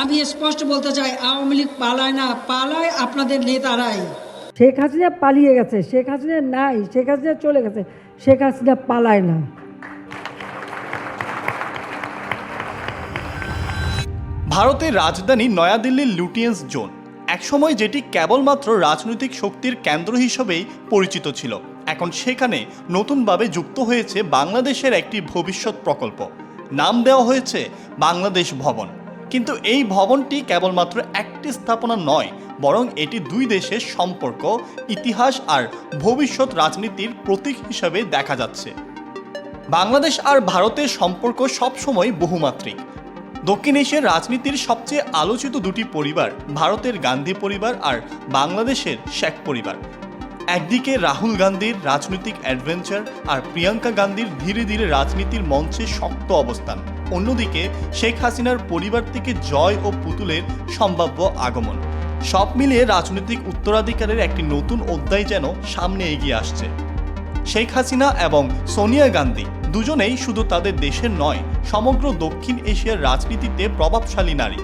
আমি স্পষ্ট বলতে চাই আওয়ামী লীগ পালায় না পালায় আপনাদের নেতারাই। শেখ হাসিনা পালিয়ে গেছে শেখ হাসিনা নাই শেখ হাসিনা চলে গেছে শেখ হাসিনা পালায় না। ভারতের রাজধানী নয়াদিল্লির লুটিয়েন্স জোন একসময় যেটি কেবলমাত্র রাজনৈতিক শক্তির কেন্দ্র হিসেবেই পরিচিত ছিল। এখন সেখানে নতুনভাবে যুক্ত হয়েছে বাংলাদেশের একটি ভবিষ্যৎ প্রকল্প। নাম দেওয়া হয়েছে বাংলাদেশ ভবন। কিন্তু এই ভবনটি কেবলমাত্র একটি স্থাপনা নয়, বরং এটি দুই দেশের সম্পর্ক, ইতিহাস আর ভবিষ্যৎ রাজনীতির প্রতীক হিসাবে দেখা যাচ্ছে। বাংলাদেশ আর ভারতের সম্পর্ক সবসময় বহুমাত্রিক। দক্ষিণ এশিয়ার রাজনীতির সবচেয়ে আলোচিত দুটি পরিবার ভারতের গান্ধী পরিবার আর বাংলাদেশের শেখ পরিবার। একদিকে রাহুল গান্ধীর রাজনৈতিক অ্যাডভেঞ্চার আর প্রিয়াঙ্কা গান্ধীর ধীরে ধীরে রাজনীতির মঞ্চে শক্ত অবস্থান। অন্যদিকে শেখ হাসিনার পরিবার থেকে জয় ও পুতুলের সম্ভাব্য আগমন। সব মিলিয়ে রাজনৈতিক উত্তরাধিকারের একটি নতুন অধ্যায় যেন সামনে এগিয়ে আসছে। শেখ হাসিনা এবং সোনিয়া গান্ধী দুজনেই শুধু তাদের দেশের নয়, সমগ্র দক্ষিণ এশিয়ার রাজনীতিতে প্রভাবশালী নারী।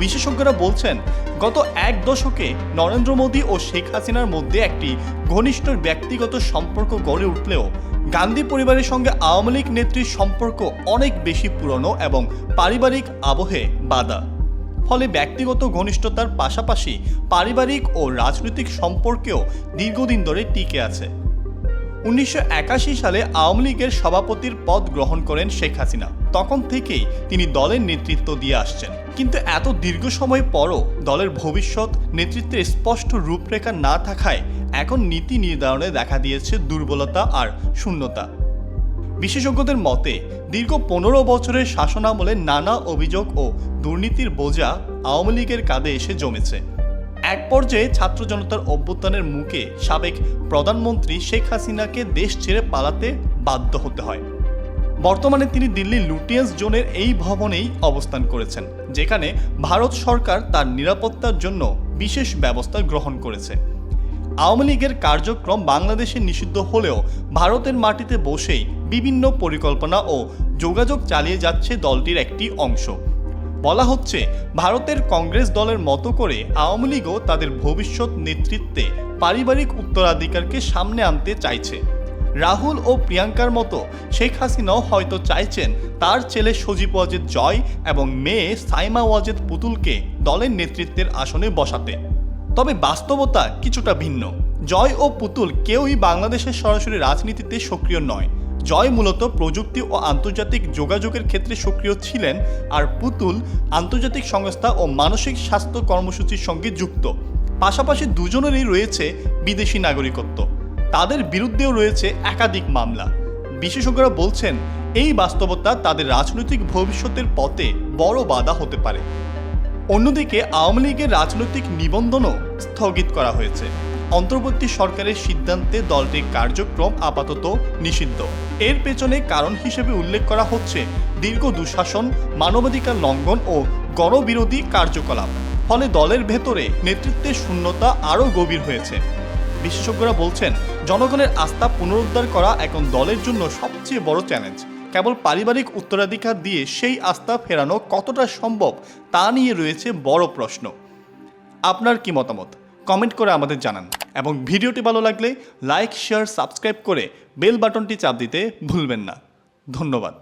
বিশেষজ্ঞরা বলছেন, গত এক দশকে নরেন্দ্র মোদী ও শেখ হাসিনার মধ্যে একটি ঘনিষ্ঠ ব্যক্তিগত সম্পর্ক গড়ে উঠলেও গান্ধী পরিবারের সঙ্গে আওয়ামী লীগ নেত্রীর সম্পর্ক অনেক বেশি পুরনো এবং পারিবারিক আবহে বাধা। ফলে ব্যক্তিগত ঘনিষ্ঠতার পাশাপাশি পারিবারিক ও রাজনৈতিক সম্পর্কেও দীর্ঘদিন ধরে টিকে আছে। উনিশশো একাশি সালে আওয়ামী লীগের সভাপতির পদ গ্রহণ করেন শেখ হাসিনা। তখন থেকেই তিনি দলের নেতৃত্ব দিয়ে আসছেন। কিন্তু এত দীর্ঘ সময় পরও দলের ভবিষ্যৎ নেতৃত্বের স্পষ্ট রূপরেখা না থাকায় এখন নীতি নির্ধারণে দেখা দিয়েছে দুর্বলতা আর শূন্যতা। বিশেষজ্ঞদের মতে, দীর্ঘ পনেরো বছরের শাসনামলে নানা অভিযোগ ও দুর্নীতির বোঝা আওয়ামী লীগের কাঁধে এসে জমেছে। এক পর্যায়ে ছাত্র জনতার অভ্যুত্থানের মুখে সাবেক প্রধানমন্ত্রী শেখ হাসিনাকে দেশ ছেড়ে পালাতে বাধ্য হতে হয়। বর্তমানে তিনি দিল্লির লুটিয়েন্স জোনের এই ভবনেই অবস্থান করেছেন, যেখানে ভারত সরকার তার নিরাপত্তার জন্য বিশেষ ব্যবস্থা গ্রহণ করেছে। আওয়ামী লীগের কার্যক্রম বাংলাদেশে নিষিদ্ধ হলেও ভারতের মাটিতে বসেই বিভিন্ন পরিকল্পনা ও যোগাযোগ চালিয়ে যাচ্ছে দলটির একটি অংশ। বলা হচ্ছে, ভারতের কংগ্রেস দলের মতো করে আওয়ামী লীগও তাদের ভবিষ্যৎ নেতৃত্বে পারিবারিক উত্তরাধিকারকে সামনে আনতে চাইছে। রাহুল ও প্রিয়াঙ্কার মতো শেখ হাসিনাও হয়তো চাইছেন তার ছেলে সজীব ওয়াজেদ জয় এবং মেয়ে সাইমা ওয়াজেদ পুতুলকে দলের নেতৃত্বের আসনে বসাতে। তবে বাস্তবতা কিছুটা ভিন্ন। জয় ও পুতুল কেউই বাংলাদেশের সরাসরি রাজনীতিতে সক্রিয় নয়। জয় মূলত প্রযুক্তি ও আন্তর্জাতিক যোগাযোগের ক্ষেত্রে সক্রিয় ছিলেন আর পুতুল আন্তর্জাতিক সংস্থা ও মানসিক স্বাস্থ্য কর্মসূচির সঙ্গে যুক্ত। পাশাপাশি দুজনেরই রয়েছে বিদেশি নাগরিকত্ব। তাদের বিরুদ্ধেও রয়েছে একাধিক মামলা। বিশেষজ্ঞরা বলছেন, এই বাস্তবতা তাদের রাজনৈতিক ভবিষ্যতের পথে বড় বাধা হতে পারে। অন্যদিকে, আওয়ামী লীগের রাজনৈতিক নিবন্ধনও স্থগিত করা হয়েছে। অন্তর্বর্তী সরকারের সিদ্ধান্তে দলটির কার্যক্রম আপাতত নিষিদ্ধ। এর পেছনে কারণ হিসেবে উল্লেখ করা হচ্ছে দীর্ঘ দুঃশাসন, মানবাধিকার লঙ্ঘন ও গণবিরোধী কার্যকলাপ। ফলে দলের ভেতরে নেতৃত্বের শূন্যতা আরও গভীর হয়েছে। বিশেষজ্ঞরা বলছেন, জনগণের আস্থা পুনরুদ্ধার করা এখন দলের জন্য সবচেয়ে বড় চ্যালেঞ্জ। কেবল পারিবারিক উত্তরাধিকার দিয়ে সেই আস্থা ফেরানো কতটা সম্ভব তা নিয়ে রয়েছে বড় প্রশ্ন। আপনার কি মতামত? কমেন্ট করে আমাদের জানান এবং ভিডিওটি ভালো লাগলে লাইক, শেয়ার, সাবস্ক্রাইব করে বেল বাটনটি চাপ দিতে ভুলবেন না। ধন্যবাদ।